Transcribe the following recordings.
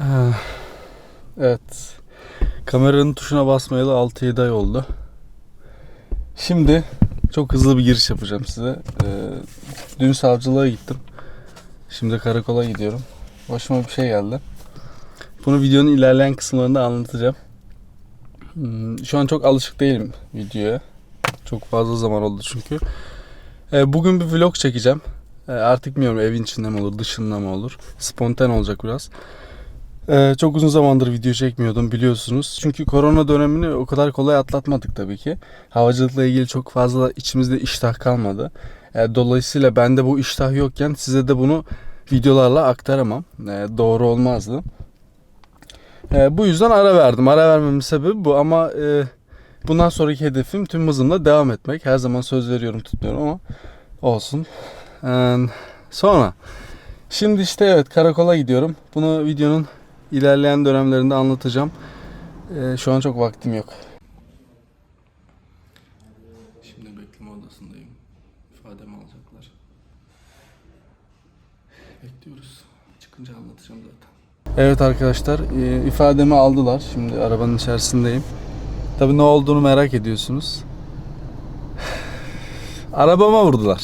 Ah, Evet. Kameranın tuşuna basmayalı 6-7 ay oldu. Şimdi çok hızlı bir giriş yapacağım size. Ee, dün savcılığa gittim. Şimdi karakola gidiyorum. Başıma bir şey geldi. Bunu videonun ilerleyen kısımlarında anlatacağım. Hmm, Şu an çok alışık değilim videoya. Çok fazla zaman oldu çünkü. Ee, Bugün bir vlog çekeceğim. Ee, Artık bilmiyorum evin içinde mi olur, dışında mı olur. Spontan olacak biraz. Ee, çok uzun zamandır video çekmiyordum biliyorsunuz. Çünkü korona dönemini o kadar kolay atlatmadık tabii ki. Havacılıkla ilgili çok fazla içimizde iştah kalmadı. Ee, dolayısıyla bende bu iştah yokken size de bunu videolarla aktaramam. Ee, doğru olmazdı. Ee, bu yüzden ara verdim. Ara vermemin sebebi bu ama e, bundan sonraki hedefim tüm hızımla devam etmek. Her zaman söz veriyorum tutmuyorum ama olsun. Ee, sonra şimdi işte evet karakola gidiyorum. Bunu videonun ilerleyen dönemlerinde anlatacağım. Ee, şu an çok vaktim yok. Şimdi bekleme odasındayım. İfademi alacaklar. Bekliyoruz. Çıkınca anlatacağım zaten. Evet arkadaşlar e, ifademi aldılar. Şimdi arabanın içerisindeyim. Tabii ne olduğunu merak ediyorsunuz. Arabama vurdular.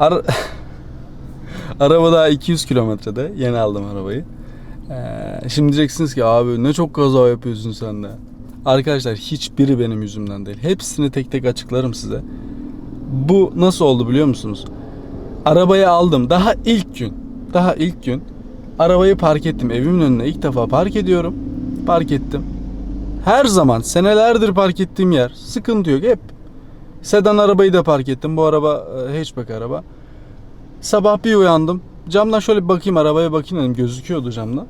Ara... Araba daha 200 kilometrede. Yeni aldım arabayı. Ee, şimdi diyeceksiniz ki abi ne çok kaza yapıyorsun sen de. Arkadaşlar hiçbiri benim yüzümden değil. Hepsini tek tek açıklarım size. Bu nasıl oldu biliyor musunuz? Arabayı aldım daha ilk gün. Daha ilk gün arabayı park ettim. Evimin önüne ilk defa park ediyorum. Park ettim. Her zaman senelerdir park ettiğim yer. Sıkıntı yok hep. Sedan arabayı da park ettim. Bu araba e, hatchback araba. Sabah bir uyandım. Camdan şöyle bir bakayım arabaya bakayım dedim. Gözüküyordu camdan.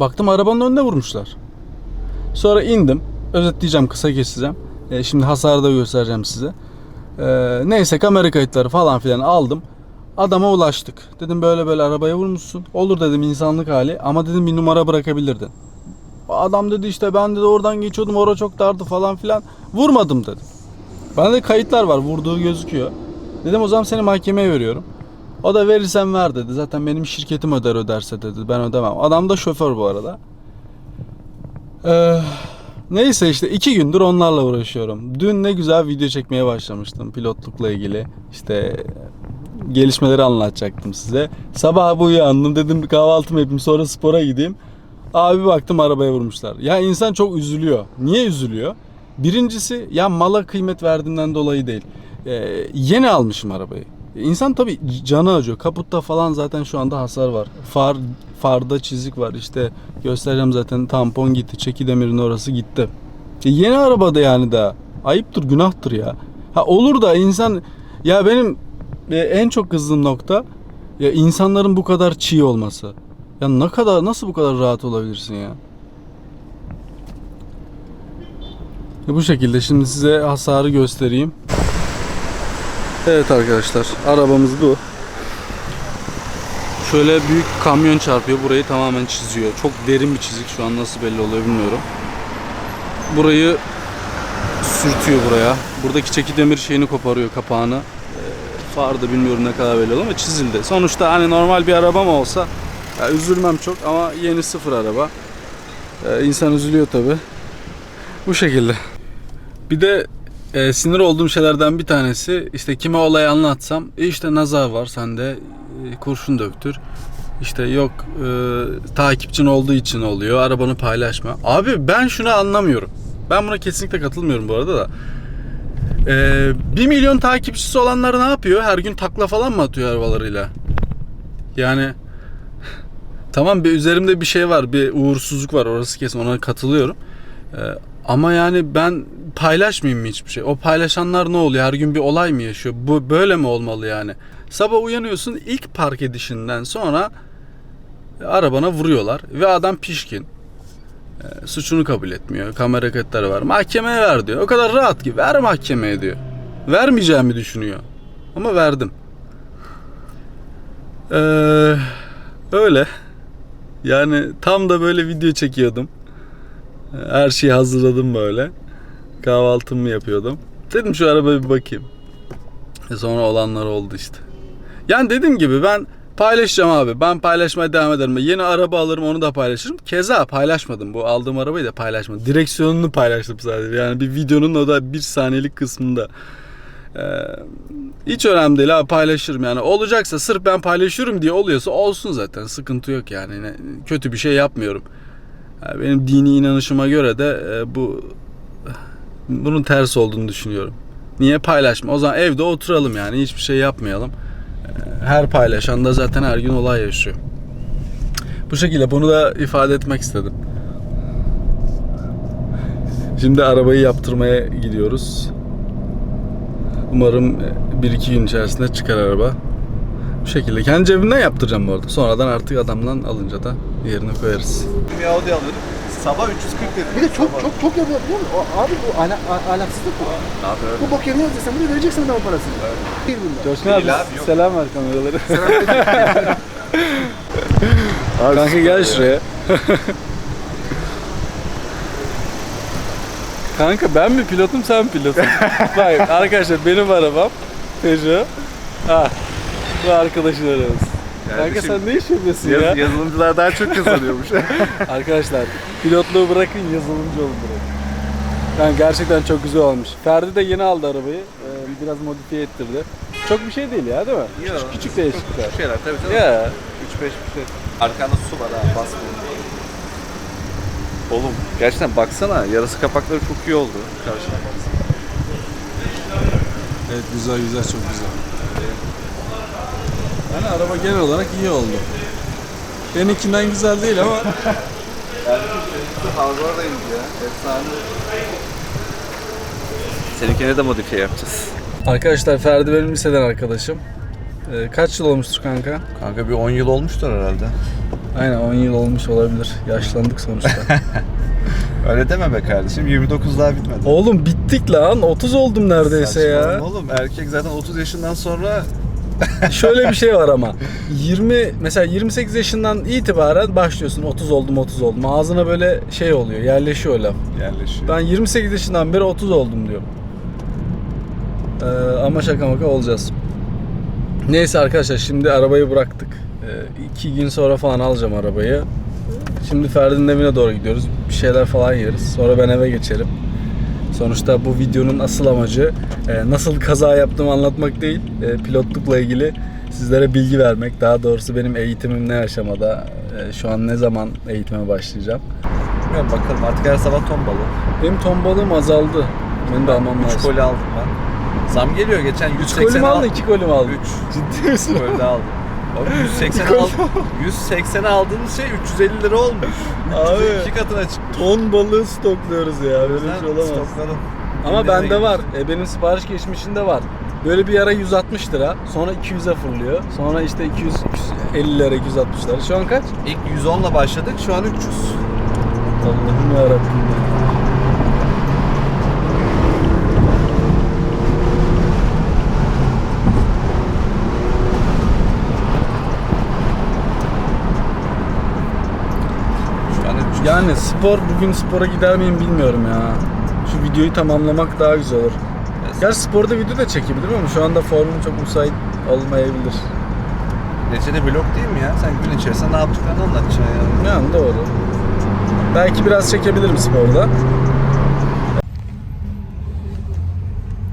Baktım arabanın önüne vurmuşlar. Sonra indim. Özetleyeceğim, kısa keseceğim. E, şimdi hasarı da göstereceğim size. E, neyse kamera kayıtları falan filan aldım. Adama ulaştık. Dedim böyle böyle arabaya vurmuşsun. Olur dedim insanlık hali ama dedim bir numara bırakabilirdin. Adam dedi işte ben de oradan geçiyordum orada çok dardı falan filan. Vurmadım dedim. Bende de kayıtlar var vurduğu gözüküyor. Dedim o zaman seni mahkemeye veriyorum. O da verirsen ver dedi. Zaten benim şirketim öder öderse dedi. Ben ödemem. Adam da şoför bu arada. Ee, neyse işte iki gündür onlarla uğraşıyorum. Dün ne güzel video çekmeye başlamıştım pilotlukla ilgili. İşte gelişmeleri anlatacaktım size. Sabah bu uyandım dedim bir kahvaltımı yapayım sonra spora gideyim. Abi baktım arabaya vurmuşlar. Ya insan çok üzülüyor. Niye üzülüyor? Birincisi ya mala kıymet verdiğimden dolayı değil. Ee, yeni almışım arabayı. İnsan tabii canı acıyor. Kaputta falan zaten şu anda hasar var. Far farda çizik var. İşte göstereceğim zaten tampon gitti. Çeki demirin orası gitti. E, yeni arabada yani daha. Ayıptır, günahtır ya. Ha olur da insan ya benim e, en çok kızdığım nokta ya insanların bu kadar çiğ olması. Ya ne kadar nasıl bu kadar rahat olabilirsin ya? E, Bu şekilde şimdi size hasarı göstereyim. Evet arkadaşlar arabamız bu. Şöyle büyük kamyon çarpıyor. Burayı tamamen çiziyor. Çok derin bir çizik şu an nasıl belli oluyor bilmiyorum. Burayı sürtüyor buraya. Buradaki çeki demir şeyini koparıyor kapağını. Ee, fardı bilmiyorum ne kadar belli oluyor ama çizildi. Sonuçta hani normal bir arabam olsa ya üzülmem çok ama yeni sıfır araba. Ee, insan üzülüyor tabi. Bu şekilde. Bir de e, sinir olduğum şeylerden bir tanesi işte kime olayı anlatsam e işte nazar var sende e, kurşun döktür. İşte yok e, takipçin olduğu için oluyor arabanı paylaşma. Abi ben şunu anlamıyorum. Ben buna kesinlikle katılmıyorum bu arada da. E, 1 milyon takipçisi olanlar ne yapıyor? Her gün takla falan mı atıyor arabalarıyla? Yani tamam bir üzerimde bir şey var bir uğursuzluk var orası kesin ona katılıyorum. E, ama yani ben paylaşmayayım mı hiçbir şey? O paylaşanlar ne oluyor? Her gün bir olay mı yaşıyor? Bu böyle mi olmalı yani? Sabah uyanıyorsun ilk park edişinden sonra arabana vuruyorlar ve adam pişkin. E, suçunu kabul etmiyor. Kamera kayıtları var. Mahkemeye ver diyor. O kadar rahat ki ver mahkemeye diyor. Vermeyeceğimi düşünüyor. Ama verdim. Ee, öyle. Yani tam da böyle video çekiyordum. Her şeyi hazırladım böyle. Kahvaltımı yapıyordum. Dedim şu arabaya bir bakayım. E sonra olanlar oldu işte. Yani dediğim gibi ben Paylaşacağım abi. Ben paylaşmaya devam ederim. Yeni araba alırım onu da paylaşırım. Keza paylaşmadım. Bu aldığım arabayı da paylaşmadım. Direksiyonunu paylaştım sadece. Yani bir videonun o da bir saniyelik kısmında. Ee, hiç önemli değil abi paylaşırım yani. Olacaksa sırf ben paylaşıyorum diye oluyorsa olsun zaten. Sıkıntı yok yani. Kötü bir şey yapmıyorum. Benim dini inanışıma göre de e, bu bunun ters olduğunu düşünüyorum. Niye paylaşma? O zaman evde oturalım yani hiçbir şey yapmayalım. Ee, Her paylaşan da zaten her gün olay yaşıyor. Bu şekilde bunu da ifade etmek istedim. Şimdi arabayı yaptırmaya gidiyoruz. Umarım 1-2 gün içerisinde çıkar araba. Bu şekilde. Kendi cebimden yaptıracağım bu arada. Sonradan artık adamdan alınca da yerine koyarız. Bir Audi alırım. Sabah 340 dedi. Bir de çok çok çok yapıyor biliyor musun? O- Abi bu ala, a- alaksızlık bu. Abi öyle. Bu bok yerine yazdıysan bunu vereceksin adamın parasını. Değil bunda. Coşkun Değil abi, yok. selam ver kameraları. Kanka gel şuraya. Kanka ben mi pilotum sen mi pilotun? Bak arkadaşlar benim arabam Peugeot. Ha. Bu arkadaşın arabası. Kanka sen ne iş yapıyorsun ya? Yaz, yazılımcılar daha çok kazanıyormuş. Arkadaşlar pilotluğu bırakın yazılımcı olun direkt. Yani gerçekten çok güzel olmuş. Ferdi de yeni aldı arabayı. Ee, biraz modifiye ettirdi. Çok bir şey değil ya değil mi? Yok. Küçük, küçük değişiklikler. şeyler tabii canım. Ya 3-5 bir şey. Arkanda su var ha bas bunu. Oğlum gerçekten baksana yarası kapakları çok iyi oldu. Karşına baksana. Evet güzel güzel çok güzel. Araba genel olarak iyi oldu. Benimkinden güzel değil ama Hardware da iyiydi ya. Efsane. Seninkine de modifiye yapacağız. Arkadaşlar Ferdi benim liseden arkadaşım. Ee, kaç yıl olmuştur kanka? Kanka bir 10 yıl olmuştur herhalde. Aynen 10 yıl olmuş olabilir. Yaşlandık sonuçta. Öyle deme be kardeşim. 29 daha bitmedi. Oğlum bittik lan. 30 oldum neredeyse ya. Saçmalama Oğlum erkek zaten 30 yaşından sonra Şöyle bir şey var ama 20 mesela 28 yaşından itibaren başlıyorsun 30 oldum 30 oldum. Ağzına böyle şey oluyor yerleşiyor laf. yerleşiyor. Ben 28 yaşından beri 30 oldum diyorum. Ee, ama şaka maka olacağız. Neyse arkadaşlar şimdi arabayı bıraktık. Ee, iki gün sonra falan alacağım arabayı. Şimdi Ferdi'nin evine doğru gidiyoruz. Bir şeyler falan yeriz. Sonra ben eve geçerim. Sonuçta bu videonun asıl amacı e, nasıl kaza yaptığımı anlatmak değil, e, pilotlukla ilgili sizlere bilgi vermek. Daha doğrusu benim eğitimim ne aşamada, e, şu an ne zaman eğitime başlayacağım. Bilmiyorum bakalım artık her sabah ton balığı. Benim ton balığım azaldı. Benim de almam 3 lazım. koli aldım ben. Zam geliyor geçen 3 180 golü mü aldın, 2 golü mü aldın? 3. Ciddi misin? Daha aldım. Abi 180 al 180 aldığımız şey 350 lira olmuş. Abi. 302 katına çıktı. Ton balığı stokluyoruz ya. Böyle bir şey olamaz. Stokladım. Ama bende var. E, benim sipariş geçmişinde var. Böyle bir ara 160 lira. Sonra 200'e fırlıyor. Sonra işte 200, 250 lira, 260 lira. Şu an kaç? İlk 110 ile başladık şu an 300. Allah'ım yarabbim ya. Şu an 300. Yani spor, bugün spora gider miyim bilmiyorum ya. Şu videoyu tamamlamak daha güzel olur. Gerçi sporda video da çekebilirim ama şu anda formum çok müsait olmayabilir. Neticede vlog değil mi ya? Sen gün içerisinde ne yaptıklarını anlatacaksın yani. Yani doğru. Belki biraz çekebilirim sporda.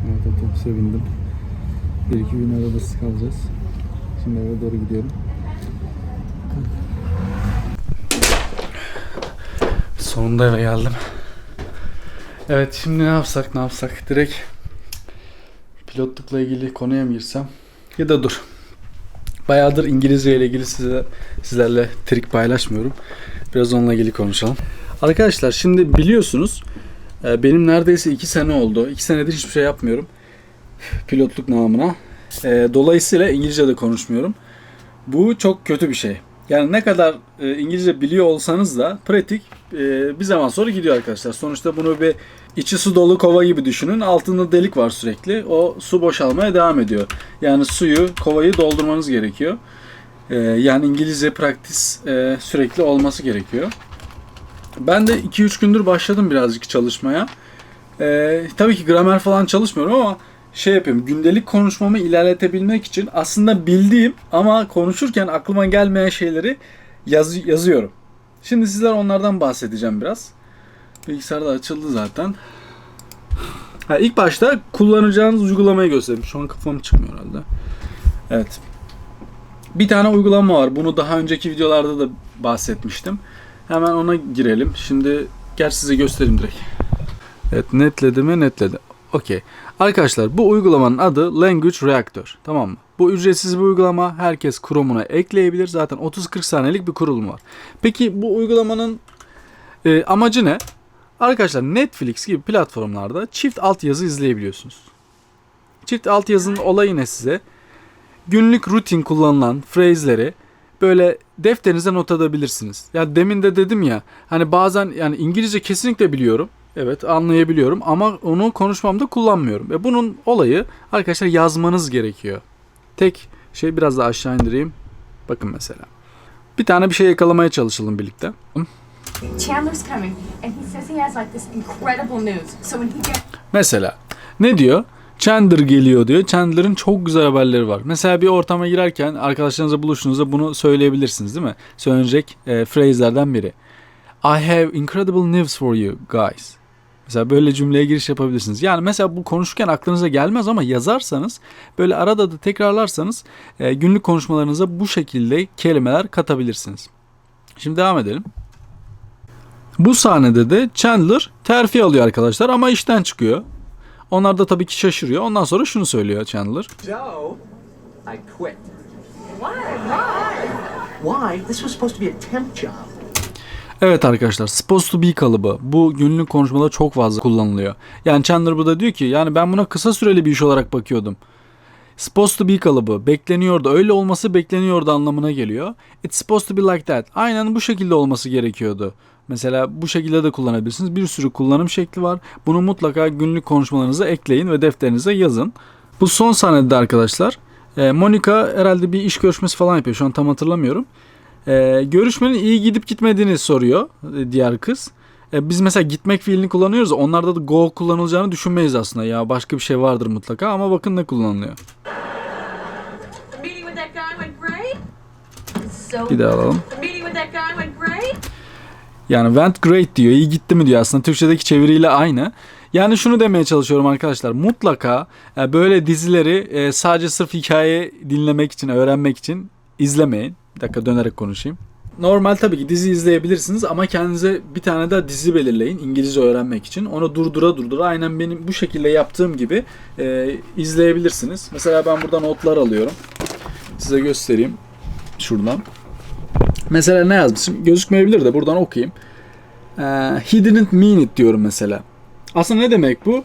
Evet otobüse bindim. Bir iki gün arabası kalacağız. Şimdi eve doğru gidiyorum. Sonunda eve geldim. Evet şimdi ne yapsak ne yapsak direkt pilotlukla ilgili konuya mı girsem ya da dur. Bayağıdır İngilizce ile ilgili size sizlerle trik paylaşmıyorum. Biraz onunla ilgili konuşalım. Arkadaşlar şimdi biliyorsunuz e, benim neredeyse 2 sene oldu. 2 senedir hiçbir şey yapmıyorum. Pilotluk namına. E, Dolayısıyla İngilizce de konuşmuyorum. Bu çok kötü bir şey. Yani ne kadar e, İngilizce biliyor olsanız da pratik e, bir zaman sonra gidiyor arkadaşlar. Sonuçta bunu bir içi su dolu kova gibi düşünün. Altında delik var sürekli. O su boşalmaya devam ediyor. Yani suyu, kovayı doldurmanız gerekiyor. E, yani İngilizce praktis e, sürekli olması gerekiyor. Ben de 2-3 gündür başladım birazcık çalışmaya. E, tabii ki gramer falan çalışmıyorum ama şey yapıyorum. Gündelik konuşmamı ilerletebilmek için aslında bildiğim ama konuşurken aklıma gelmeyen şeyleri yaz- yazıyorum. Şimdi sizler onlardan bahsedeceğim biraz. Bilgisayar da açıldı zaten. Ha, ilk başta kullanacağınız uygulamayı göstereyim. Şu an kafam çıkmıyor herhalde. Evet. Bir tane uygulama var. Bunu daha önceki videolarda da bahsetmiştim. Hemen ona girelim. Şimdi gel size göstereyim direkt. Evet netledi mi? Netledi. Okey. Arkadaşlar bu uygulamanın adı Language Reactor. Tamam mı? Bu ücretsiz bir uygulama. Herkes Chrome'una ekleyebilir. Zaten 30-40 saniyelik bir kurulum var. Peki bu uygulamanın e, amacı ne? Arkadaşlar Netflix gibi platformlarda çift altyazı izleyebiliyorsunuz. Çift altyazının olayı ne size? Günlük rutin kullanılan phrase'leri böyle defterinize not edebilirsiniz. Ya demin de dedim ya hani bazen yani İngilizce kesinlikle biliyorum. Evet anlayabiliyorum ama onu konuşmamda kullanmıyorum. Ve bunun olayı arkadaşlar yazmanız gerekiyor. Tek şey biraz daha aşağı indireyim. Bakın mesela. Bir tane bir şey yakalamaya çalışalım birlikte. Chandler's coming, and he says he has like this incredible news. So when he gets Mesela ne diyor? Chandler geliyor diyor. Chandler'ın çok güzel haberleri var. Mesela bir ortama girerken arkadaşlarınızla buluştuğunuzda bunu söyleyebilirsiniz değil mi? Söylenecek e, phrase'lerden biri. I have incredible news for you guys. Mesela böyle cümleye giriş yapabilirsiniz. Yani mesela bu konuşurken aklınıza gelmez ama yazarsanız böyle arada da tekrarlarsanız e, günlük konuşmalarınıza bu şekilde kelimeler katabilirsiniz. Şimdi devam edelim. Bu sahnede de Chandler terfi alıyor arkadaşlar ama işten çıkıyor. Onlar da tabii ki şaşırıyor. Ondan sonra şunu söylüyor Chandler. So, I quit. Why? Why? This was supposed to be a temp job. Evet arkadaşlar supposed to be kalıbı bu günlük konuşmada çok fazla kullanılıyor. Yani Chandler burada diyor ki yani ben buna kısa süreli bir iş olarak bakıyordum. Supposed to be kalıbı bekleniyordu öyle olması bekleniyordu anlamına geliyor. It's supposed to be like that. Aynen bu şekilde olması gerekiyordu. Mesela bu şekilde de kullanabilirsiniz. Bir sürü kullanım şekli var. Bunu mutlaka günlük konuşmalarınıza ekleyin ve defterinize yazın. Bu son sahnede arkadaşlar e, Monica herhalde bir iş görüşmesi falan yapıyor. Şu an tam hatırlamıyorum. E, görüşmenin iyi gidip gitmediğini soruyor e, diğer kız. E, biz mesela gitmek fiilini kullanıyoruz. da Onlarda da go kullanılacağını düşünmeyiz aslında. Ya başka bir şey vardır mutlaka ama bakın ne kullanılıyor. Bir daha alalım. Yani went great diyor. iyi gitti mi diyor. Aslında Türkçedeki çeviriyle aynı. Yani şunu demeye çalışıyorum arkadaşlar. Mutlaka e, böyle dizileri e, sadece sırf hikaye dinlemek için, öğrenmek için izlemeyin. Dakika dönerek konuşayım. Normal tabii ki dizi izleyebilirsiniz ama kendinize bir tane daha dizi belirleyin İngilizce öğrenmek için. Onu durdura durdura aynen benim bu şekilde yaptığım gibi e, izleyebilirsiniz. Mesela ben buradan notlar alıyorum. Size göstereyim şuradan. Mesela ne yazmışım? Gözükmeyebilir de buradan okuyayım. Ee, he didn't mean it diyorum mesela. Aslında ne demek bu?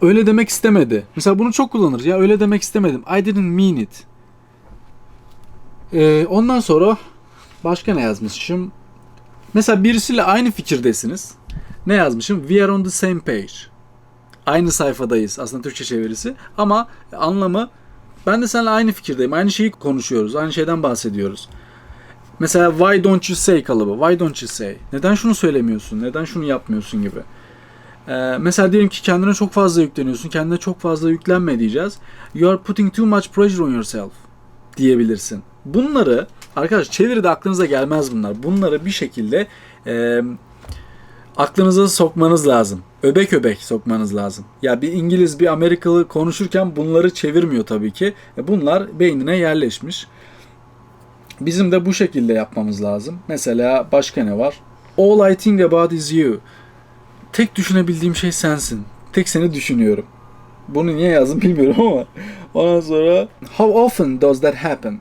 Öyle demek istemedi. Mesela bunu çok kullanırız. Ya öyle demek istemedim. I didn't mean it. Ee, ondan sonra başka ne yazmışım? Mesela birisiyle aynı fikirdesiniz. Ne yazmışım? We are on the same page. Aynı sayfadayız. Aslında Türkçe çevirisi. Ama anlamı ben de seninle aynı fikirdeyim. Aynı şeyi konuşuyoruz. Aynı şeyden bahsediyoruz. Mesela why don't you say kalıbı. Why don't you say? Neden şunu söylemiyorsun? Neden şunu yapmıyorsun gibi. Ee, mesela diyelim ki kendine çok fazla yükleniyorsun. Kendine çok fazla yüklenme diyeceğiz. You are putting too much pressure on yourself diyebilirsin. Bunları arkadaş çeviride aklınıza gelmez bunlar. Bunları bir şekilde e, aklınıza sokmanız lazım. Öbek öbek sokmanız lazım. Ya bir İngiliz bir Amerikalı konuşurken bunları çevirmiyor tabii ki. E, bunlar beynine yerleşmiş. Bizim de bu şekilde yapmamız lazım. Mesela başka ne var? All I think about is you. Tek düşünebildiğim şey sensin. Tek seni düşünüyorum. Bunu niye yazdım bilmiyorum ama. Ondan sonra How often does that happen?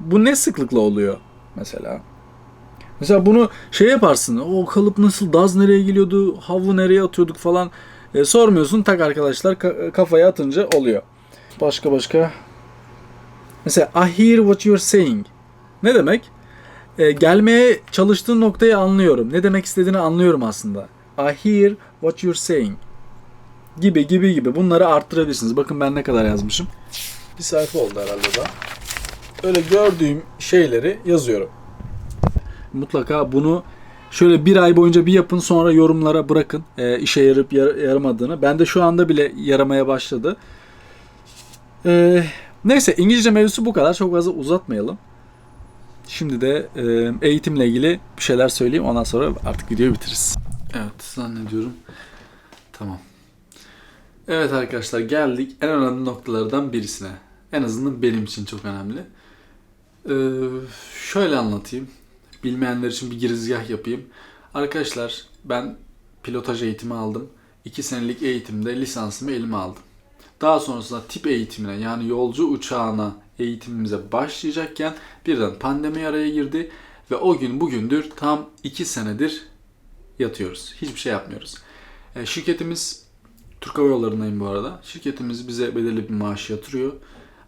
Bu ne sıklıkla oluyor mesela? Mesela bunu şey yaparsın. O kalıp nasıl? Daz nereye geliyordu? Havlu nereye atıyorduk falan. E, sormuyorsun. Tak arkadaşlar ka- kafaya atınca oluyor. Başka başka. Mesela I hear what you're saying. Ne demek? E, gelmeye çalıştığın noktayı anlıyorum. Ne demek istediğini anlıyorum aslında. I hear what you're saying. Gibi gibi gibi. Bunları arttırabilirsiniz. Bakın ben ne kadar yazmışım. Bir sayfa oldu herhalde da. Öyle gördüğüm şeyleri yazıyorum. Mutlaka bunu şöyle bir ay boyunca bir yapın sonra yorumlara bırakın. E, işe yarıp yar- yaramadığını. Ben de şu anda bile yaramaya başladı. Ee, neyse İngilizce mevzusu bu kadar. Çok fazla uzatmayalım. Şimdi de e, eğitimle ilgili bir şeyler söyleyeyim. Ondan sonra artık videoyu bitiririz. Evet zannediyorum. Tamam. Evet arkadaşlar geldik en önemli noktalardan birisine. En azından benim için çok önemli. Ee, şöyle anlatayım. Bilmeyenler için bir girizgah yapayım. Arkadaşlar ben pilotaj eğitimi aldım. 2 senelik eğitimde lisansımı elime aldım. Daha sonrasında tip eğitimine yani yolcu uçağına eğitimimize başlayacakken birden pandemi araya girdi ve o gün bugündür tam 2 senedir yatıyoruz. Hiçbir şey yapmıyoruz. E, şirketimiz Türk Hava Yolları'ndayım bu arada. Şirketimiz bize belirli bir maaş yatırıyor.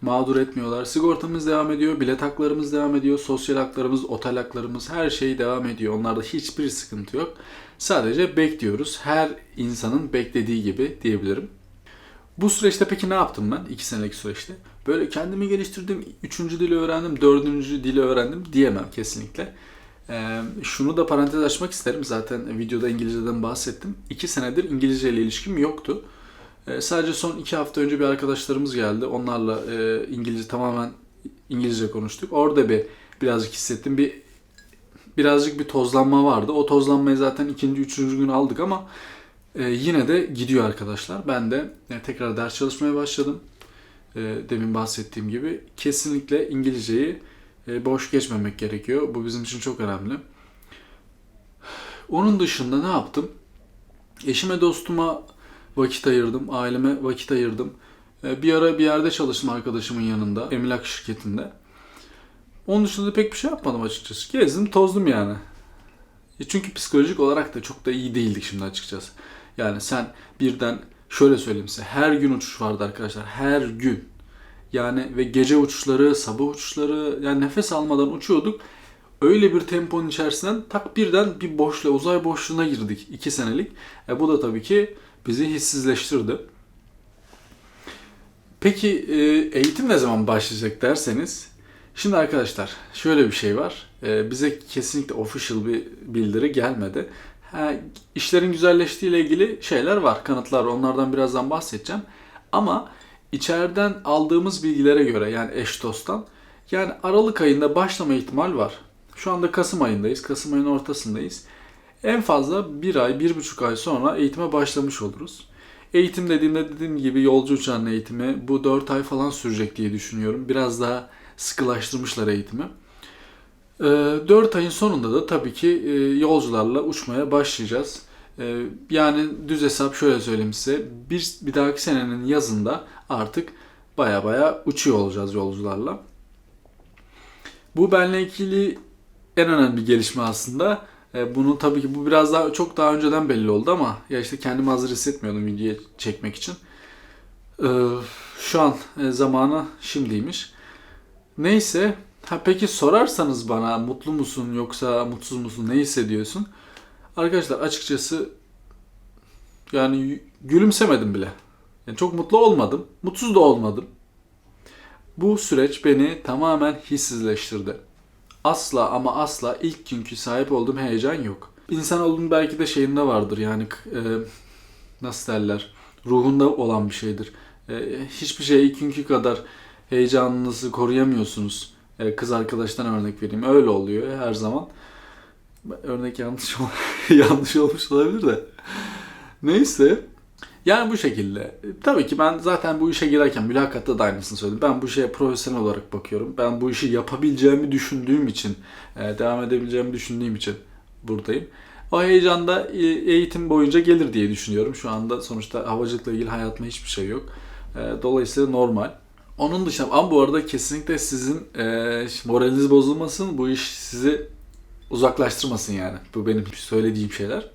Mağdur etmiyorlar. Sigortamız devam ediyor, bilet haklarımız devam ediyor, sosyal haklarımız, otel haklarımız her şey devam ediyor. Onlarda hiçbir sıkıntı yok. Sadece bekliyoruz. Her insanın beklediği gibi diyebilirim. Bu süreçte peki ne yaptım ben? 2 senelik süreçte. Böyle kendimi geliştirdim, üçüncü dili öğrendim, dördüncü dili öğrendim diyemem kesinlikle. Ee, şunu da parantez açmak isterim. Zaten videoda İngilizceden bahsettim. 2 senedir İngilizce ile ilişkim yoktu. Ee, sadece son 2 hafta önce bir arkadaşlarımız geldi. Onlarla e, İngilizce tamamen İngilizce konuştuk. Orada bir birazcık hissettim. Bir birazcık bir tozlanma vardı. O tozlanmayı zaten ikinci, üçüncü gün aldık ama e, yine de gidiyor arkadaşlar. Ben de e, tekrar ders çalışmaya başladım. Demin bahsettiğim gibi. Kesinlikle İngilizceyi boş geçmemek gerekiyor. Bu bizim için çok önemli. Onun dışında ne yaptım? Eşime dostuma vakit ayırdım. Aileme vakit ayırdım. E, bir ara bir yerde çalıştım arkadaşımın yanında. Emlak şirketinde. Onun dışında da pek bir şey yapmadım açıkçası. Gezdim tozdum yani. E Çünkü psikolojik olarak da çok da iyi değildik şimdi açıkçası. Yani sen birden şöyle söyleyeyim size her gün uçuş vardı arkadaşlar. Her gün. Yani ve gece uçuşları, sabah uçuşları yani nefes almadan uçuyorduk. Öyle bir temponun içerisinden tak birden bir boşluğa, uzay boşluğuna girdik 2 senelik. E bu da tabii ki bizi hissizleştirdi. Peki e, eğitim ne zaman başlayacak derseniz Şimdi arkadaşlar şöyle bir şey var. Ee, bize kesinlikle official bir bildiri gelmedi. Ha, işlerin güzelleştiği ile ilgili şeyler var, kanıtlar. Onlardan birazdan bahsedeceğim. Ama içeriden aldığımız bilgilere göre yani eş dosttan yani Aralık ayında başlama ihtimal var. Şu anda Kasım ayındayız. Kasım ayının ortasındayız. En fazla bir ay, bir buçuk ay sonra eğitime başlamış oluruz. Eğitim dediğimde dediğim gibi yolcu uçağının eğitimi bu 4 ay falan sürecek diye düşünüyorum. Biraz daha sıkılaştırmışlar eğitimi. 4 ayın sonunda da tabii ki e, yolcularla uçmaya başlayacağız. E, Yani düz hesap şöyle söyleyeyim size. Bir, bir dahaki senenin yazında artık baya baya uçuyor olacağız yolcularla. Bu benle ilgili en önemli gelişme aslında. E, Bunu tabii ki bu biraz daha çok daha önceden belli oldu ama ya işte kendimi hazır hissetmiyordum videoya çekmek için. E, Şu an e, zamanı şimdiymiş. Neyse. Ha peki sorarsanız bana mutlu musun yoksa mutsuz musun ne hissediyorsun? Arkadaşlar açıkçası yani gülümsemedim bile. Yani çok mutlu olmadım. Mutsuz da olmadım. Bu süreç beni tamamen hissizleştirdi. Asla ama asla ilk günkü sahip olduğum heyecan yok. İnsanoğlunun belki de şeyinde vardır yani e, nasıl derler ruhunda olan bir şeydir. E, hiçbir şey ilk günkü kadar heyecanınızı koruyamıyorsunuz. E, kız arkadaştan örnek vereyim. Öyle oluyor her zaman. Örnek yanlış yanlış olmuş olabilir de. Neyse. Yani bu şekilde. E, Tabii ki ben zaten bu işe girerken mülakatta da aynısını söyledim. Ben bu şeye profesyonel olarak bakıyorum. Ben bu işi yapabileceğimi düşündüğüm için, e, devam edebileceğimi düşündüğüm için buradayım. O heyecan da e, eğitim boyunca gelir diye düşünüyorum. Şu anda sonuçta havacılıkla ilgili hayatımda hiçbir şey yok. Dolayısıyla normal. Onun dışında ama bu arada kesinlikle sizin moraliniz bozulmasın. Bu iş sizi uzaklaştırmasın yani. Bu benim söylediğim şeyler.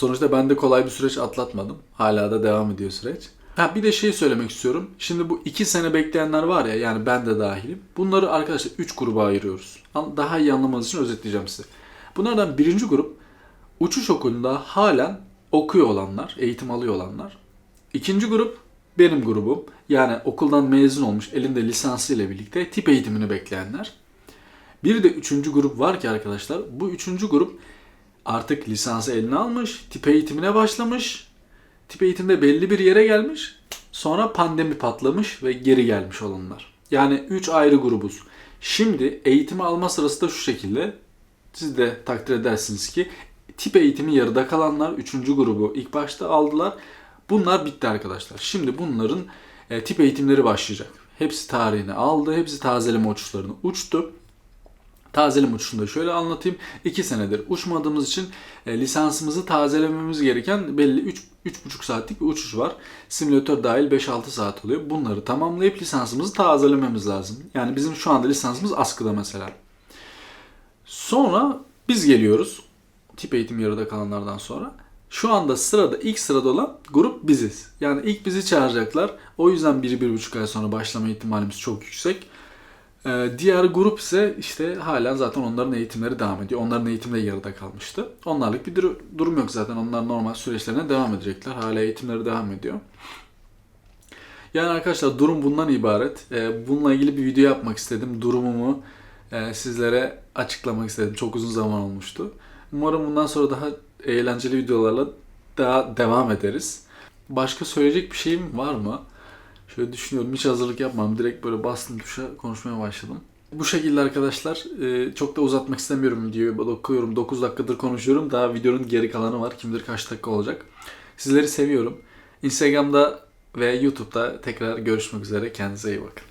Sonuçta ben de kolay bir süreç atlatmadım. Hala da devam ediyor süreç. Ha bir de şey söylemek istiyorum. Şimdi bu iki sene bekleyenler var ya yani ben de dahilim. Bunları arkadaşlar üç gruba ayırıyoruz. Daha iyi anlamanız için özetleyeceğim size. Bunlardan birinci grup uçuş okulunda halen okuyor olanlar, eğitim alıyor olanlar. İkinci grup benim grubum. Yani okuldan mezun olmuş elinde lisansı ile birlikte tip eğitimini bekleyenler. Bir de üçüncü grup var ki arkadaşlar. Bu üçüncü grup artık lisansı eline almış, tip eğitimine başlamış. Tip eğitimde belli bir yere gelmiş. Sonra pandemi patlamış ve geri gelmiş olanlar. Yani 3 ayrı grubuz. Şimdi eğitimi alma sırası da şu şekilde. Siz de takdir edersiniz ki tip eğitimi yarıda kalanlar 3. grubu ilk başta aldılar. Bunlar bitti arkadaşlar. Şimdi bunların e, tip eğitimleri başlayacak. Hepsi tarihini aldı. Hepsi tazeleme uçuşlarını uçtu. Tazeleme uçuşunu da şöyle anlatayım. 2 senedir uçmadığımız için e, lisansımızı tazelememiz gereken belli 3 3,5 saatlik bir uçuş var. Simülatör dahil 5-6 saat oluyor. Bunları tamamlayıp lisansımızı tazelememiz lazım. Yani bizim şu anda lisansımız askıda mesela. Sonra biz geliyoruz. Tip eğitim yarıda kalanlardan sonra. Şu anda sırada ilk sırada olan grup biziz. Yani ilk bizi çağıracaklar. O yüzden 1-1,5 ay sonra başlama ihtimalimiz çok yüksek. Ee, diğer grup ise işte hala zaten onların eğitimleri devam ediyor. Onların eğitimleri yarıda kalmıştı. Onlarlık bir dur- durum yok zaten. Onlar normal süreçlerine devam edecekler. Hala eğitimleri devam ediyor. Yani arkadaşlar durum bundan ibaret. Ee, bununla ilgili bir video yapmak istedim. Durumumu e, sizlere açıklamak istedim. Çok uzun zaman olmuştu. Umarım bundan sonra daha eğlenceli videolarla daha devam ederiz. Başka söyleyecek bir şeyim var mı? Şöyle düşünüyorum. Hiç hazırlık yapmadım. Direkt böyle bastım tuşa konuşmaya başladım. Bu şekilde arkadaşlar e, çok da uzatmak istemiyorum videoyu. Bakıyorum 9 dakikadır konuşuyorum. Daha videonun geri kalanı var. Kim bilir kaç dakika olacak. Sizleri seviyorum. Instagram'da ve YouTube'da tekrar görüşmek üzere. Kendinize iyi bakın.